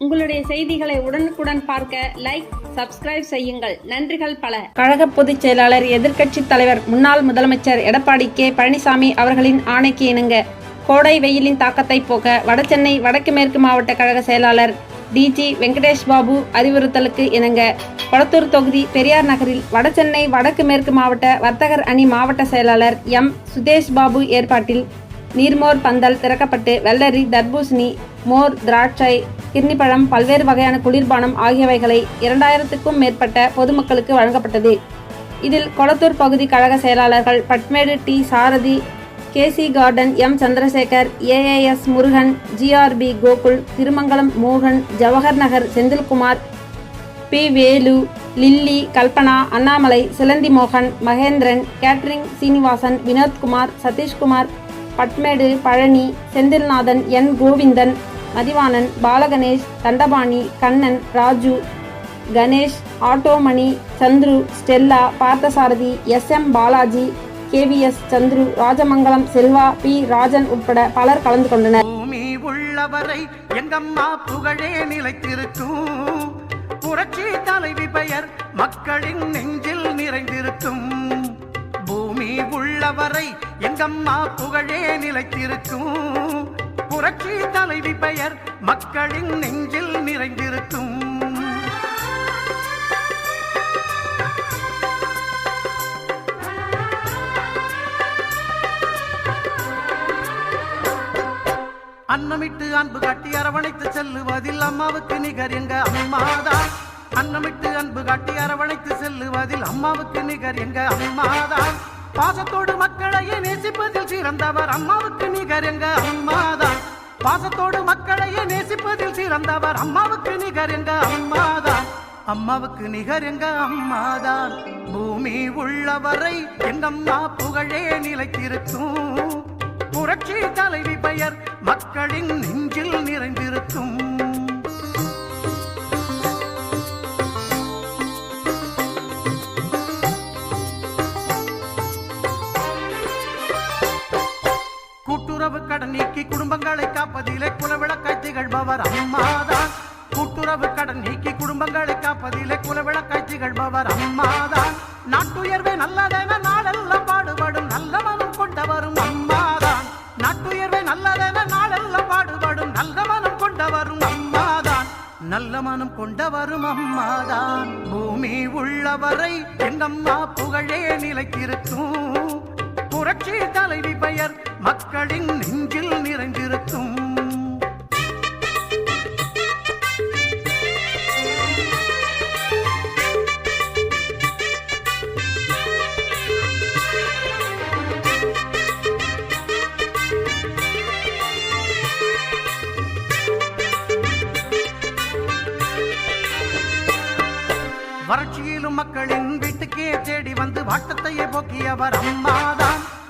உங்களுடைய செய்திகளை உடனுக்குடன் பார்க்க லைக் சப்ஸ்கிரைப் செய்யுங்கள். நன்றிகள் பல. கழக பொதுச் செயலாளர் எதிர்க்கட்சி தலைவர் முன்னாள் முதலமைச்சர் எடப்பாடி கே. பழனிசாமி அவர்களின் ஆணைக்கு இணங்க கோடை வெயிலின் தாக்கத்தை போக்க வடசென்னை வடக்கு மேற்கு மாவட்ட கழக செயலாளர் டிஜி வெங்கடேஷ் பாபு அறிவுறுத்தலுக்கு இணங்க கொளத்தூர் தொகுதி பெரியார் நகரில் வடசென்னை வடக்கு மேற்கு மாவட்ட வர்த்தகர் அணி மாவட்ட செயலாளர் எம். சுதேஷ் பாபு ஏற்பாட்டில் நீர்மோர் பந்தல் திறக்கப்பட்டு வெள்ளரி தர்பூசணி மோர் திராட்சை கிர்னிப்பழம் பல்வேறு வகையான குளிர்பானம் ஆகியவைகளை இரண்டாயிரத்துக்கும் மேற்பட்ட பொதுமக்களுக்கு வழங்கப்பட்டது. இதில் கொளத்தூர் பகுதி கழக செயலாளர்கள் Padmedu T. Sarathi KC garden M. Chandrasekar AAS Murugan GRP Gokul Thirumangalam மோகன் ஜவஹர் நகர் செந்தில்குமார் பி. வேலு லில்லி கல்பனா அண்ணாமலை சிலந்தி மோகன் Mahendran catering Srinivasan Vinothkumar Sathishkumar Padmedu Palani Senthilnathan N. Govindan Mathivanan Balaganesh Thandapani Kannan Raju Ganesh Automani Chandru Stella Parthasarathy S. M. Balaji KVS Chandru Rajamangalam Selva P. Rajan உட்பட பலர் கலந்து கொண்டனர். பூமி உள்ளவரை எங்கம்மா புகழே நிலைத்திருக்கும். புரட்சி தலைவி பெயர் மக்களின் நெஞ்சில் நிறைந்திருக்கும். உள்ளவரை எங்கம்மா புகழே நிலைத்திருக்கும். புரட்சி தலைவி பெயர் மக்களின் நெஞ்சில் நிறைந்திருக்கும். அன்னமிட்டு அன்பு காட்டி அரவணைத்து செல்லுவதில் அம்மாவுக்கு நிகர் எங்க அம்மாதான் அன்னமிட்டு அன்பு காட்டி அரவணைத்து செல்லுவதில் அம்மாவுக்கு நிகர் எங்க அம்மாதான் பாசத்தோடு மக்களையே நேசிப்பதில் சிறந்தவர் அம்மாவுக்கு நிகர் எங்க அம்மாதான். பாசத்தோடு மக்களையே நேசிப்பதில் சிறந்தவர் அம்மாவுக்கு நிகர் எங்க அம்மாதான். அம்மாவுக்கு நிகர் எங்க அம்மாதான். பூமி உள்ளவரை எங்கம்மா புகழே நிலைத்திருக்கும் புரட்சி தலைவி பெயர் மக்களின் நெஞ்சில் நிறைந்து நீக்கி குடும்பங்களை காப்பதிலே குலவிளக்காய் திகழ்பவர் அம்மாதான். கூட்டுறவு கடன் நீக்கி குடும்பங்களை காப்பதிலே குலவிளக்காய் திகழ்பவர் அம்மாதான். நாட்டுயர்வே நல்லதென நாளெல்லாம் பாடுபடும் நல்ல மனம் கொண்டவரும் அம்மாதான். நாட்டுயர்வே நல்லதென நாளெல்லாம் பாடுபடும் நல்ல மனம் கொண்டவரும் அம்மாதான். நல்ல மனம் கொண்டவரும் அம்மாதான். பூமி உள்ளவரை எங்கம்மா புகழே நிலைத்திருக்கும் புரட்சி தலைவி பெயர் மக்களின் நெஞ்சில் நிறைந்திருக்கும். வறட்சியிலும் மக்களின் வீட்டுக்கே தேடி வந்து வாட்டத்தையே போக்கியவர் அம்மாதான்.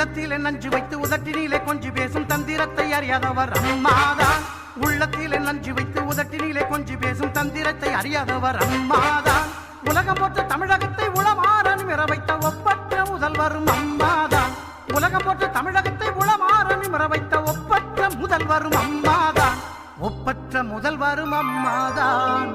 உள்ளத்திலே நஞ்சு வைத்து உதட்டினிலே கொஞ்சி பேசும் தந்திரத்தை அறியாதவர் அம்மாதான் உள்ளத்திலே நஞ்சு வைத்து உதட்டினிலே கொஞ்சி பேசும் தந்திரத்தை அறியாதவர் அம்மாதான் உலகம் போற்ற தமிழகத்தை உளமாறன் மிற வைத்த ஒப்பற்ற முதல்வரும் அம்மாதான் உலகம் போற்ற தமிழகத்தை உளமாறன் மிற வைத்த ஒப்பற்ற முதல்வரும் அம்மாதான் ஒப்பற்ற முதல்வரும் அம்மாதான்